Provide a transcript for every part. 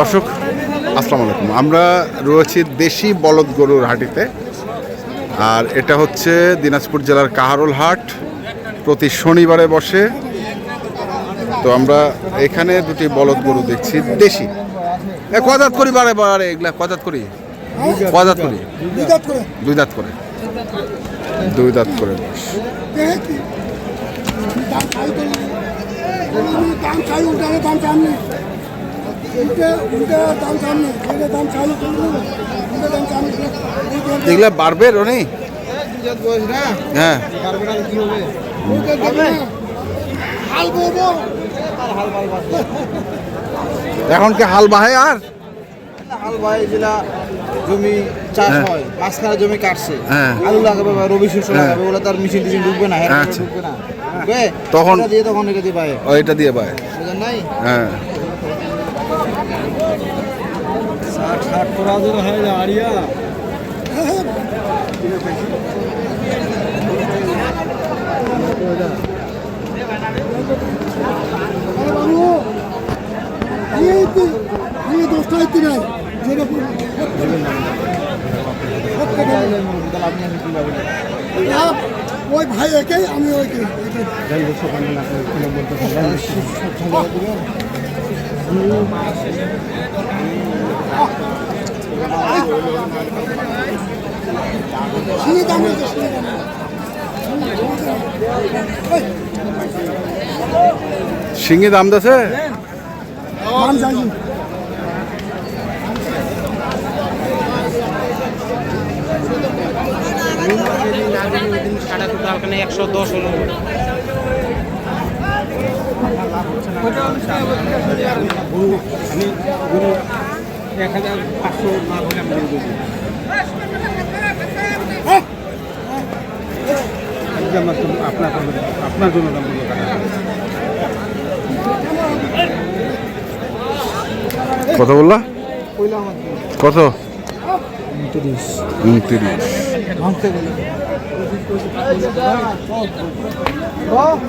দর্শক আসসালামু আলাইকুম। আমরা রয়েছি দেশি বলদ গরুর হাটিতে আর এটা হচ্ছে দিনাজপুর জেলার কাহারোল হাট। প্রতি শনিবারে বসে। তো আমরা এখানে দুটি বলদ গরু দেখছি দেশি। এ কদাত করি বারে বারে এগুলা কদাত করি? কদাত করি? দুই দাঁত করে। দুই দাঁত করে বস। দেখে কি দাম খাই তো দাম খাই উল্টালে দাম সামনে উল্টে উল্টে দাম সামনে উল্টে দাম চালু করব উল্টে দাম সামনে এগুলা বাড়বে রনি? হ্যাঁ। এখন কি হাল বাহে আর? হাল ভাই যেটা জমি চাষ হ্যাঁ। হয় মাঝখানে জমি কাটছে। হ্যাঁ। আলু লাগাবে বা রবি শস্য হ্যাঁ। লাগাবে ওগুলো তার মেশিন টিশিন ঢুকবে না। ঢুকবে না। তখন- দিয়ে তখন এটা দিয়ে পায় এটা দিয়ে বুঝলেন নাই? হ্যাঁ। ষাট ষাট করা ধরে হয় আড়িয়া বাবু আমি আমি দশটা হইতে ওই ভাই একে আমি ওই শুনে দাম শুনে দাম শিঙি দাম দিছে সাড়ে টোটাল কানে একশো দশ আমি গরু এক হাজার পাঁচশো না হলে আমি গরু দেবো আপনার আপনার জন্য দাম কত বললা? কত? উনত্রিশ।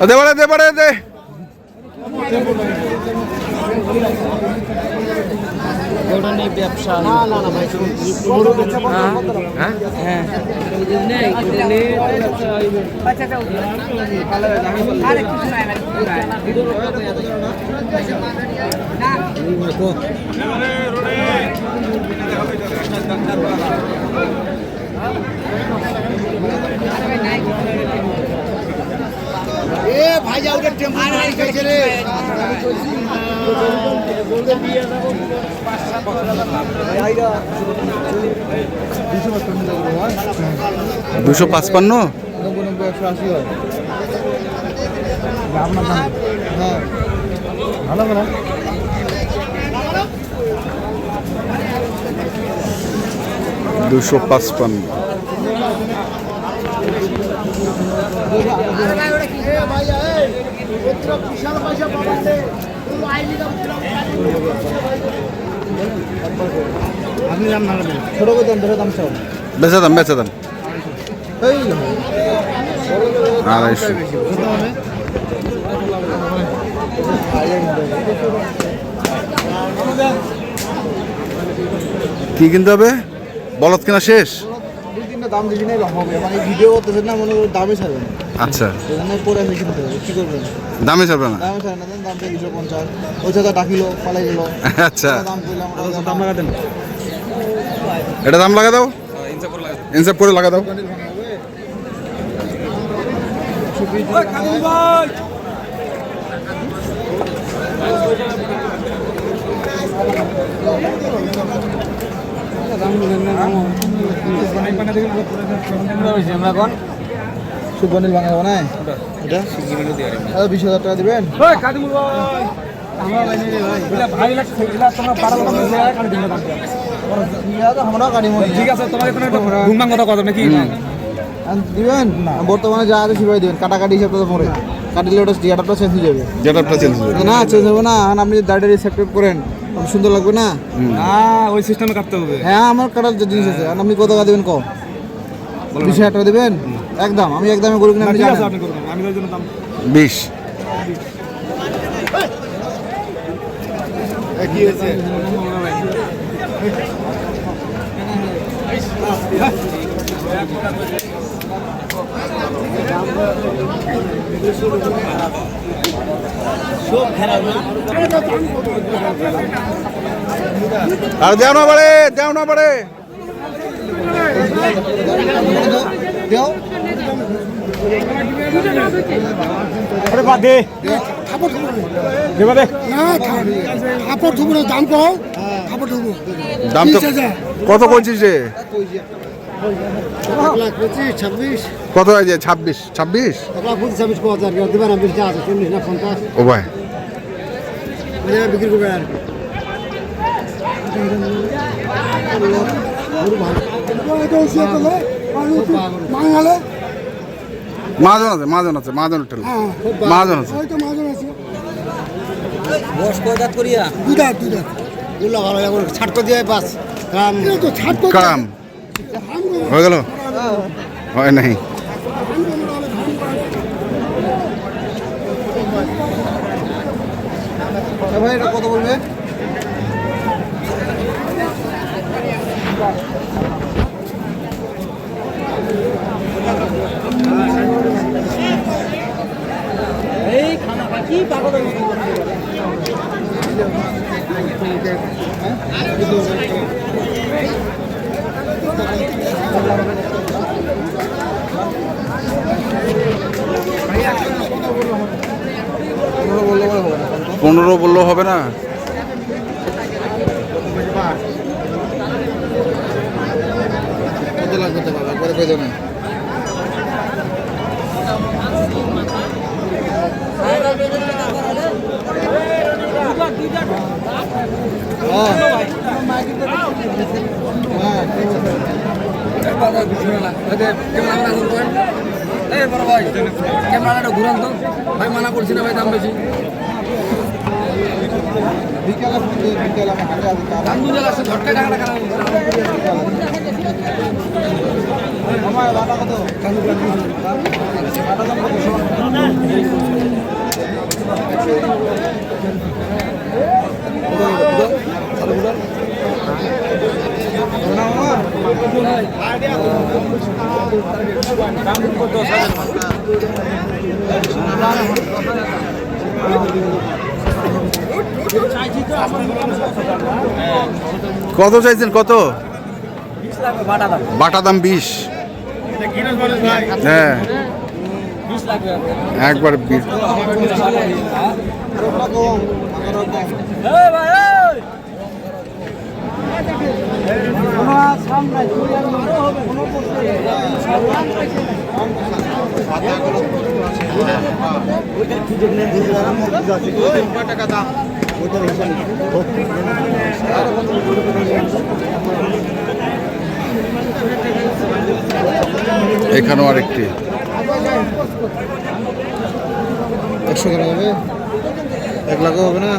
দে বাড়ে দে বাড়ে দে। নিয়ে ব্যবসা না না না ভাই হ্যাঁ এ ভাই যা ওটা টেম্পো খাইছে রে দুশো পাঁচপান্ন নব্বই নব্বই একশো আশি হয় হ্যাঁ ভালো ভালো দুশো পাঁচপান্ন? আপনি দাম না ছোট দাম ধরে দাম চাও বেচা দাম বেচা দাম। আড়াইশো। কি কিনতে হবে? বলদ কেনা শেষ? দুই তিনটা দাম দিবি না হবে। মানে ভিডিও করতেছেন না মনে করো দামে ছাড়বে না। আচ্ছা। সেজন্য পরে এসে কিনতে হবে কি করবেন দামে ছাড়বে না? দামে ছাড়বে না দেন দামটা দুশো পঞ্চাশ। ওই ছাড়া ডাকিলো পালাই গেল আচ্ছা। দাম করলাম দাম লাগাতেন এটা দাম লাগা দাও? ইনসাপ করে লাগা দাও। সুবর্ণিল ভাঙা না এটা? বিশ হাজার টাকা দিবেন? আমরা ঠিক আছে তোমাকে কোনো একটা ঘুমবাং কথা কথা নাকি? দিবেন? বর্তমানে যা আছে সেভাবে দিবেন। কাটাকাটি হিসাব তো পরে কাটিলে ওটা জিয়াটাটা চেঞ্জ হয়ে যাবে। যেটাটা চেঞ্জ হয়ে যাবে। না চেঞ্জ হবে না। এখন আপনি দাঁড়িয়ে রিসেপ্ট করেন সুন্দর লাগবে না? না ওই সিস্টেমে কাটতে হবে। হ্যাঁ আমার কাটার যে জিনিস আছে। আপনি কত টাকা দিবেন কম বিশ হাজার টাকা দিবেন? একদম আমি একদমই গরু কিনে আমি বিশ। আর দেও না বাড়ে দেও না বাড়ে। দেও খাবার ঢুকবো না খাবার ঢুকবো না দাম তো কত করছিস রে? কত হয়েছে? ছাব্বিশ। ছাব্বিশ? পঁচিশ আছে ও ভাই। বিক্রি করবেন আর বাঙালে মাজন আছে মাজন আছে মাজন হোটেল। হ্যাঁ মাজন আছে। মাজন আছে। বস কয় দাঁত করিয়া? ভালো এখন ছাট দিয়ে বাস। গ্রাম তো কাম। হয়ে গেল? হয় নাই। ভাই এটা কত বলবে? পনেরো বললেও হবে না? কত লাগবে তো বাবা কই দেবেন ক্যামেরাটা ঘুরান তো। ভাই মানা করছি না ভাই দাম বেশি। বিকালে ফোন দিয়ে বিকালে দাম ঝটকা টাকাটা খারাপ আমার বাটা কত বাটা দাম কত শোন কত চাইছেন কত বাটা দাম বিশ হ্যাঁ একবার বিশ এখানেও আরেকটি। একশো কেন হবে। এক লাখও হবে না।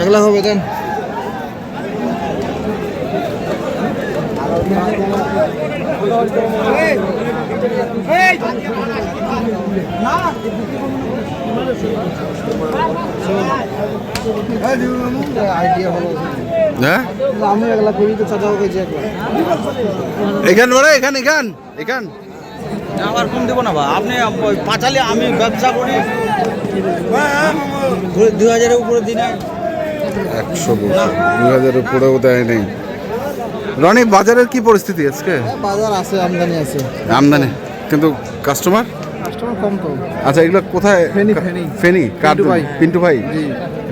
এক লাখ হবে দেন আইডিয়া ভালো আছে হ্যাঁ আমি এক লাখ করি তো চাচাও কেজি এক লাখ এখান বলে এখান এখান এখান। আমার কম দেবো না বা। আপনি পাঁচালি আমি ব্যবসা করি। দুই হাজারের উপরে দিনে। একশো বছর। দুই হাজার উপরেও দেয় নেই। রনি বাজারের কি পরিস্থিতি আজকে? বাজার আছে আমদানি আছে। আমদানি। কিন্তু কাস্টমার কাস্টমার কম তো। আচ্ছা এগুলো কোথায়? ফেনী, ফেনী। ফেনি কার ভাই। পিন্টু ভাই?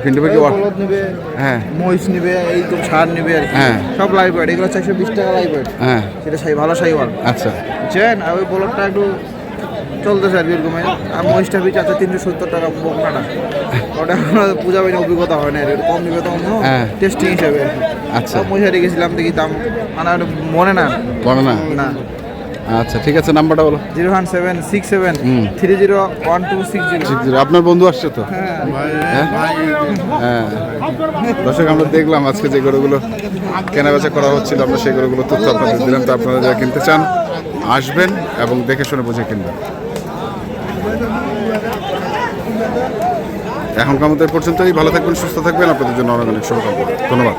পিন্টু ভাই কি বলদ নেবে হ্যাঁ। মহিষ নেবে এই তো ছাড় নেবে আর কি। হ্যাঁ। সব লাইভ ওয়েট এগুলো চারশো বিশ টাকা লাইভ ওয়েট হ্যাঁ। সেটা সাই ভালো সাই সাইওয়াল। আচ্ছা। জেন আর ওই বলদটা একটু চলতেছে আর কি এরকম আর মহিষটা পিছ আছে তিনশো সত্তর টাকা বকনাটা। ওটা পূজা বাড়ির অভিজ্ঞতা হয় না কম নেবে হ্যাঁ। টেস্টিং হিসাবে আর কি। আচ্ছা। মহিষা রেখেছিলাম দেখি দাম মানে আমার মনে না। বলো না? না। আচ্ছা ঠিক আছে নাম্বারটা বলো। Zero one seven six seven three zero one two six zero. ঠিক আছে। আপনার বন্ধু আসছে তো? হ্যাঁ। হ্যাঁ? হ্যাঁ। দর্শক আমরা দেখলাম আজকে যে গরুগুলো কেনাবেচা করা হচ্ছিল আমরা সেই গরুগুলো তথ্য আপনাদের দিলাম তো আপনারা যারা কিনতে চান আসবেন এবং দেখে শুনে বুঝে কিনবেন। এখনকার মতো পর্যন্তই। ভালো থাকবেন সুস্থ থাকবেন। আপনাদের জন্য অনেক অনেক শুভকামনা। ধন্যবাদ।